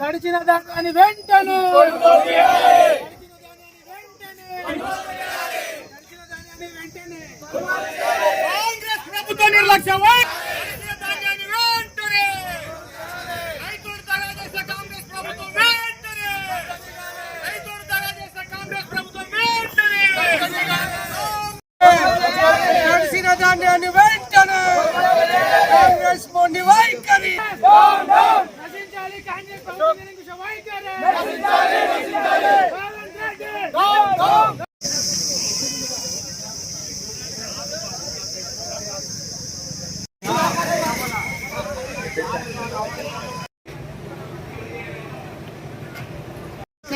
నడిచిన దాన్ని వెంటనే కాంగ్రెస్ ప్రభుత్వ నిర్లక్ష్యం వైఖరి ధాన్యాన్ని వెంటనే రైతులు తగా చేసే కాంగ్రెస్ ప్రభుత్వం వెంటనే రైతులు తగా చేసే కాంగ్రెస్ ప్రభుత్వం వెంటనే గడిచిన ధాన్యాన్ని వెంటనే కాంగ్రెస్ మొండి నశించాలి. కాంగ్రెస్ ప్రభుత్వ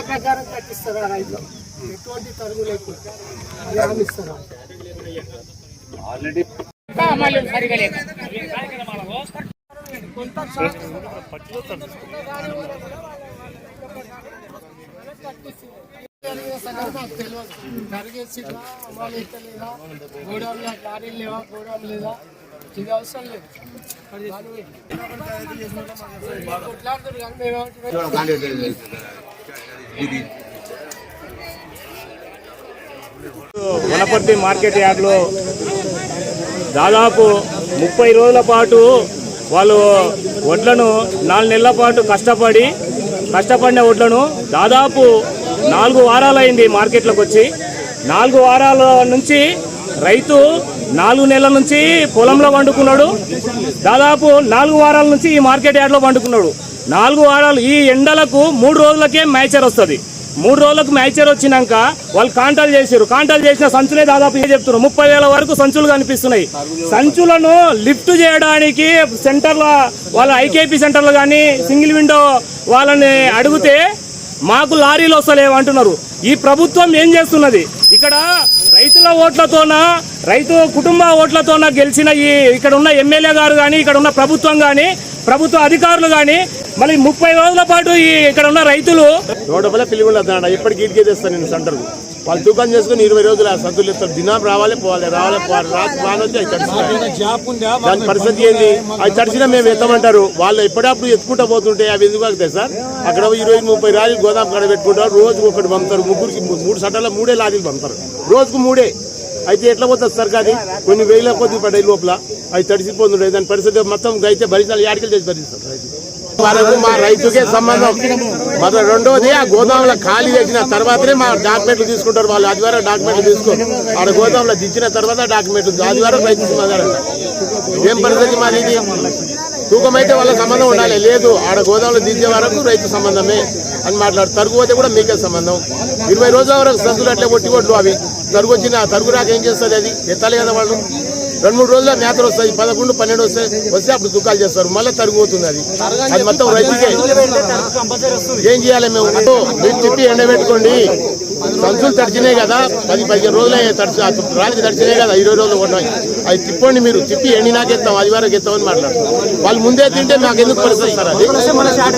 ప్రకారం కట్టిస్తారా రైతులు? ఎటువంటి తరుగు లేకుండా గోడౌన్లో లారీలు లేవా గోడౌన్ లేదా ఇది అవసరం లేదు కొట్లాడుతున్నారు కానీ వనపర్తి మార్కెట్ యార్డ్లో దాదాపు ముప్పై రోజుల పాటు వాళ్ళు వడ్లను నాలుగు నెలల పాటు కష్టపడి కష్టపడిన వడ్లను దాదాపు నాలుగు వారాలైంది మార్కెట్లోకి వచ్చి. నాలుగు వారాల నుంచి రైతు నాలుగు నెలల నుంచి పొలంలో వండుకున్నాడు దాదాపు నాలుగు వారాల నుంచి ఈ మార్కెట్ యార్డ్లో వండుకున్నాడు నాలుగు వారాలు ఈ ఎండలకు మూడు రోజులకే మ్యాచర్ వస్తుంది. మూడు రోజులకు మ్యాచర్ వచ్చినాక వాళ్ళు కాంటాలు చేశారు కాంటాలు చేసిన సంచులే దాదాపు ఏ చెప్తున్నారు. ముప్పై వేల వరకు సంచులు కనిపిస్తున్నాయి. సంచులను లిఫ్ట్ చేయడానికి సెంటర్ల వాళ్ళ ఐకేపీ సెంటర్లు కానీ సింగిల్ విండో వాళ్ళని అడిగితే మాకు లారీలు వస్తలేవు అంటున్నారు. ఈ ప్రభుత్వం ఏం చేస్తున్నది? ఇక్కడ రైతుల ఓట్లతోన రైతు కుటుంబ ఓట్లతోన గెలిచిన ఈ ఇక్కడ ఉన్న ఎమ్మెల్యే గారు కానీ ఇక్కడ ఉన్న ప్రభుత్వం కానీ ప్రభుత్వ అధికారులు కానీ మళ్ళీ ముప్పై రోజుల పాటు ఈ ఇక్కడ ఉన్న రైతులు నూట రూపాయల పిల్లి ఉండదు ఇప్పటికి ఇటుకే తెస్తాను నేను సెంటర్కు. వాళ్ళు దుకాణం చేసుకుని ఇరవై రోజులు ఆ సంతులు ఇస్తారు దినం రావాలి పోవాలి రావాలి పోవాలి రాత్రి తడిచినాయి దాని పరిస్థితి ఏంది? అవి తడిచినా మేము ఎత్తమంటారు. వాళ్ళు ఎప్పుడప్పుడు ఎత్తుకుంటా పోతుంటే అవి ఎందుకు ఆగుతాయి సార్? అక్కడ ఇరవై ముప్పై రాజులు గోదాం కాడ పెట్టుకుంటారు. రోజుకు ఒకటి పంపుతారు. ముగ్గురికి మూడు సటాల మూడే లారీలు పంపుతారు. రోజుకు మూడే. అయితే ఎట్లా పోతుంది సార్ కానీ కొన్ని వేల కొద్ది పడ్డాయి లోపల. అవి తడిసిపోతుండే. దాని పరిస్థితి మొత్తం అయితే భరించాలి. యాడికి చేసి భరిస్తారు మనకు మా రైతుకే సంబంధం. మన రెండోది ఆ గోదాంలో ఖాళీ చేసిన తర్వాతనే మా డాక్యుమెంట్లు తీసుకుంటారు వాళ్ళు. ఆదివారం డాక్యుమెంట్లు తీసుకోరు ఆడ గోదాంలో దించిన తర్వాత డాక్యుమెంట్లు ఆదివారం రైతు సమాధానం ఏం పరిస్థితి మాది ఇది? తూకం అయితే వాళ్ళ సంబంధం ఉండాలి. లేదు ఆడ గోదాంలో దించే వరకు రైతు సంబంధమే అని మాట్లాడు పోతే కూడా మీకే సంబంధం. ఇరవై రోజుల వరకు సంతులు అట్లే కొట్టి కొట్లు అవి. తరుగు వచ్చిన తరుగు రాక ఏం చేస్తుంది అది? ఎత్తాలి కదా వాళ్ళు రెండు మూడు రోజుల మేతలు వస్తాయి పదకొండు పన్నెండు వస్తాయి వస్తే అప్పుడు దుకాలు చేస్తారు. మళ్ళీ తరిగిపోతుంది అది. అది మొత్తం రైతుకే. ఏం చేయాలి మేము? అదో మీరు తిప్పి ఎండబెట్టుకోండి. సంచులు తడిచినాయి కదా. పది పదిహేను రోజులు తడిచి ఆ రాలికి తడిచినాయి కదా ఇరవై రోజులు ఉన్నాయి అవి తిప్పండి మీరు. తిప్పి ఎండి నాకెత్తాం ఆదివారం ఎత్తామని మాట్లాడతారు వాళ్ళు ముందే తింటే మాకు ఎందుకు పరిస్థితి సార్ అది?